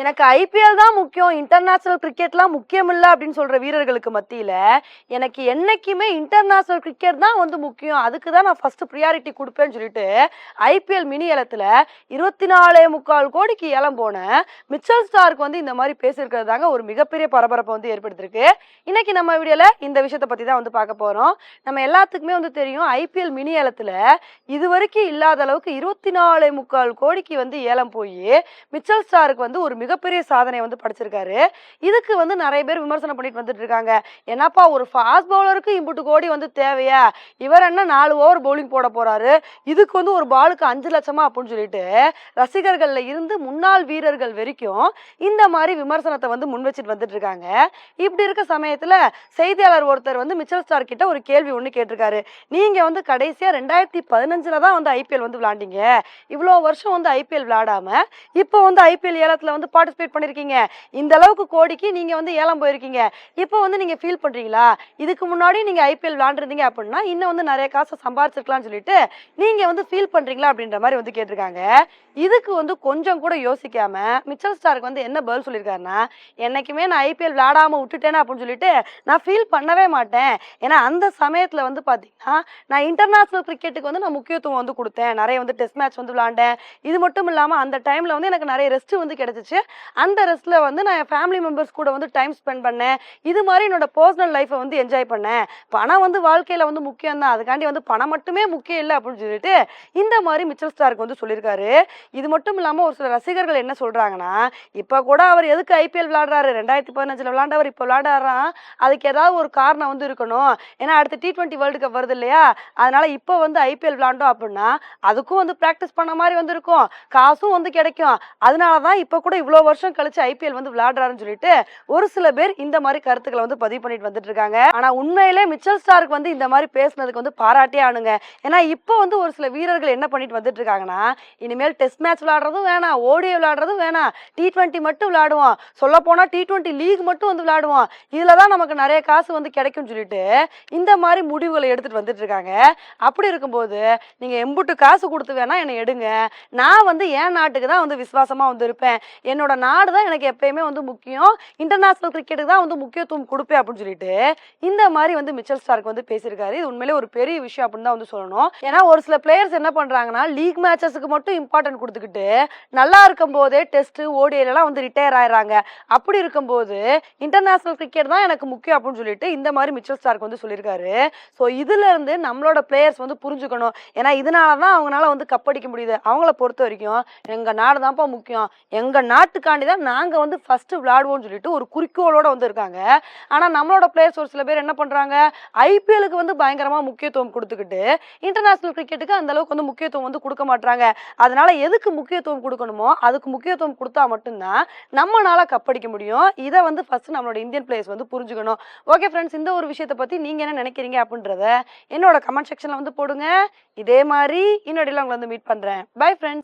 எனக்கு ஐபிஎல் தான் முக்கியம். இன்டர்நேஷனல் கிரிக்கெட்லாம் முக்கியம் இல்லை அப்படின்னு சொல்கிற வீரர்களுக்கு மத்தியில் எனக்கு என்னைக்குமே இன்டர்நேஷ்னல் கிரிக்கெட் தான் வந்து முக்கியம். அதுக்கு தான் நான் ஃபஸ்ட்டு ப்ரியாரிட்டி கொடுப்பேன்னு சொல்லிட்டு ஐபிஎல் மினி ஏலத்தில் இருபத்தி நாலே முக்கால் கோடிக்கு ஏலம் போன மிச்சல் ஸ்டாருக்கு வந்து இந்த மாதிரி பேசியிருக்கிறது தாங்க ஒரு மிகப்பெரிய பரபரப்பை வந்து ஏற்படுத்திருக்கு இன்னைக்கு நம்ம வீடியோவில் இந்த விஷயத்தை பற்றி தான் வந்து பார்க்க போகிறோம் நம்ம எல்லாத்துக்குமே வந்து தெரியும் ஐபிஎல் மினி ஏலத்தில் இது வரைக்கும் இல்லாத அளவுக்கு இருபத்தி நாலே முக்கால் கோடிக்கு வந்து ஏலம் போய் மிச்சல் ஸ்டாருக்கு வந்து ஒரு மிகப்பெரிய சாதனை வந்து படைச்சிருக்காரு. இதுக்கு வந்து நிறைய பேர் விமர்சனம் பண்ணிட்டு வந்துட்டு இருக்காங்க. என்னப்பா ஒரு ஃபாஸ்ட் பவுலருக்கு இம்புட்டு கோடி வந்து தேவையா? இவர் என்ன நாலு ஓவர் பவுலிங் போட போறாரு? இதுக்கு வந்து ஒரு பாலுக்கு அஞ்சு லட்சமா அப்படின்னு சொல்லிட்டு ரசிகர்கள்ல இருந்து முன்னாள் வீரர்கள் வரைக்கும் இந்த மாதிரி விமர்சனத்தை வந்து முன் வச்சுட்டு வந்துட்டு இருக்காங்க. இப்படி இருக்க சமயத்துல செய்தியாளர் ஒருத்தர் வந்து மிச்சல் ஸ்டார் கிட்ட ஒரு கேள்வி ஒன்று கேட்டிருக்காரு. நீங்க வந்து கடைசியா ரெண்டாயிரத்தி பதினஞ்சுல தான் வந்து ஐபிஎல் வந்து விளாண்டீங்க. இவ்வளோ வருஷம் வந்து ஐபிஎல் விளாடாம இப்போ வந்து ஐபிஎல் ஏலத்துல வந்து பார்ட்டிசிபேட் பண்ணிருக்கீங்க. இந்த அளவுக்கு கோடிக்கு நீங்க வந்து ஏலம் போயிருக்கீங்க. இப்போ வந்து நீங்க ஃபீல் பண்றீங்களா? இதுக்கு முன்னாடி நீங்க ஐபிஎல் விளாண்டுருந்தீங்க அப்படின்னா இன்னும் வந்து நிறைய காசு சம்பாதிச்சிருக்கலாம்னு சொல்லிட்டு நீங்க வந்து ஃபீல் பண்றீங்களா அப்படின்ற மாதிரி வந்து கேட்டிருக்காங்க. இதுக்கு வந்து கொஞ்சம் கூட யோசிக்காம மிச்சல் ஸ்டாருக்கு வந்து என்ன பதில் சொல்லியிருக்காருன்னா என்னைக்குமே நான் ஐபிஎல் விளையாடாம விட்டுட்டேனே அப்படின்னு சொல்லிட்டு நான் ஃபீல் பண்ணவே மாட்டேன். ஏன்னா அந்த சமயத்துல வந்து பாத்தீங்கன்னா நான் இன்டர்நேஷனல் கிரிக்கெட்டுக்கு வந்து நான் முக்கியத்துவம் வந்து கொடுத்தேன். நிறைய வந்து டெஸ்ட் மேட்ச் வந்து விளாண்டேன். இது மட்டும் இல்லாம அந்த டைம்ல வந்து எனக்கு நிறைய ரெஸ்ட் வந்து கிடைச்சிச்சு. அந்த ரெஸ்ட்ல வந்து நான் என் ஃபேமிலி மெம்பர்ஸ் கூட வந்து டைம் ஸ்பெண்ட் பண்ணேன். இது மாதிரி என்னோட பர்சனல் லைஃப்பை வந்து என்ஜாய் பண்ணேன். பணம் வந்து வாழ்க்கையில வந்து முக்கியம் தான் அதுக்காண்டி வந்து பணம் மட்டுமே முக்கியம் இல்லை அப்படின்னு சொல்லிட்டு இந்த மாதிரி மிச்சல் ஸ்டாருக்கு வந்து சொல்லியிருக்காரு இது மட்டும் இல்லாமல் ஒரு சில ரசிகர்கள் என்ன சொல்றாங்கன்னா இப்போ கூட அவர் எதுக்கு ஐபிஎல் விளையாடுறாரு? ரெண்டாயிரத்தி பதினஞ்சில் விளையாண்டவர் இப்போ விளையாடுறாராம். அதுக்கு ஏதாவது ஒரு காரணம் வந்து இருக்கணும். ஏன்னா அடுத்து டி டுவெண்ட்டி வேர்ல்டு கப் வருது இல்லையா? அதனால இப்போ வந்து ஐபிஎல் விளாண்டோம் அப்படின்னா அதுக்கும் வந்து ப்ராக்டிஸ் பண்ண மாதிரி வந்து இருக்கும். காசும் வந்து கிடைக்கும். அதனால தான் இப்போ கூட இவ்வளோ இவ்வளோ வருஷம் கழிச்சு ஐபிஎல் வந்து விளையாடுறாருன்னு சொல்லிட்டு ஒரு சில பேர் இந்த மாதிரி கருத்துக்களை வந்து பதிவு பண்ணிட்டு வந்துட்டு இருக்காங்க ஆனா உண்மையிலே மிச்சல் ஸ்டாருக்கு வந்து இந்த மாதிரி பேசுனதுக்கு வந்து பாராட்டே ஆனுங்க. ஏன்னா இப்போ வந்து ஒரு சில வீரர்கள் என்ன பண்ணிட்டு வந்துட்டு இருக்காங்கன்னா இனிமேல் டெஸ்ட் மேட்ச் விளையாடுறதும் வேணாம் ஓடிஐ விளையாடுறதும் வேணாம் டி டுவெண்ட்டி மட்டும் விளையாடுவோம் சொல்ல போனா டி டுவெண்ட்டி லீக் மட்டும் வந்து விளையாடுவோம் இதுல தான் நமக்கு நிறைய காசு வந்து கிடைக்கும்னு சொல்லிட்டு இந்த மாதிரி முடிவுகளை எடுத்துட்டு வந்துட்டு இருக்காங்க அப்படி இருக்கும்போது நீங்க எம்புட்டு காசு கொடுத்து வேணா என்னை எடுங்க. நான் வந்து என் நாட்டுக்கு தான் வந்து விசுவாசமா வந்து இருப்பேன் என்னோட என்னோட நாடு தான் எனக்கு எப்பயுமே வந்து முக்கியம். இன்டர்நேஷனல் கிரிக்கெட்டுக்கு தான் வந்து முக்கியத்துவம் கொடுப்பேன் அப்படின்னு சொல்லிட்டு இந்த மாதிரி வந்து மிச்சல் ஸ்டார்க் வந்து பேசியிருக்காரு. இது உண்மையிலே ஒரு பெரிய விஷயம் அப்படின்னு தான் வந்து சொல்லணும். ஏன்னா ஒரு சில பிளேயர்ஸ் என்ன பண்றாங்கன்னா லீக் மேட்சஸ்க்கு மட்டும் இம்பார்ட்டன்ட் கொடுத்துக்கிட்டு நல்லா இருக்கும் போதே டெஸ்ட் ஓடிஐலாம் வந்து ரிட்டையர் ஆயிடுறாங்க. அப்படி இருக்கும்போது இன்டர்நேஷனல் கிரிக்கெட் தான் எனக்கு முக்கியம் அப்படின்னு சொல்லிட்டு இந்த மாதிரி மிச்சல் ஸ்டார்க் வந்து சொல்லியிருக்காரு. ஸோ இதுல இருந்து நம்மளோட பிளேயர்ஸ் வந்து புரிஞ்சுக்கணும். ஏன்னா இதனால தான் அவங்களால வந்து கப்படிக்க முடியுது. அவங்கள பொறுத்த வரைக்கும் எங்க நாடு தான்ப்பா முக்கியம். எங்க நாட்டுக்காண்டி தான் நாங்கள் வந்து ஃபஸ்ட்டு விளையாடுவோம்னு சொல்லிட்டு ஒரு குறிக்கோளோட வந்து இருக்காங்க நம்மளோட பிளேயர்ஸ் ஒரு சில பேர் என்ன பண்ணுறாங்க ஐபிஎலுக்கு வந்து பயங்கரமாக முக்கியத்துவம் கொடுத்துக்கிட்டு இன்டர்நேஷனல் கிரிக்கெட்டுக்கு அந்த அளவுக்கு வந்து முக்கியத்துவம் வந்து கொடுக்க மாட்டாங்க அதனால எதுக்கு முக்கியத்துவம் கொடுக்கணுமோ அதுக்கு முக்கியத்துவம் கொடுத்தா மட்டும்தான் நம்மளால கப்படிக்க முடியும். இதை வந்து ஃபர்ஸ்ட் நம்மளோட இந்தியன் பிளேயர்ஸ் வந்து புரிஞ்சுக்கணும். ஓகே ஃப்ரெண்ட்ஸ் இந்த ஒரு விஷயத்தை பற்றி நீங்கள் என்ன நினைக்கிறீங்க அப்படின்றத என்னோட கமெண்ட் செக்ஷனில் வந்து போடுங்க. இதே மாதிரி இன்னொடையில் உங்களை வந்து மீட் பண்ணுறேன் பை ஃப்ரெண்ட்ஸ்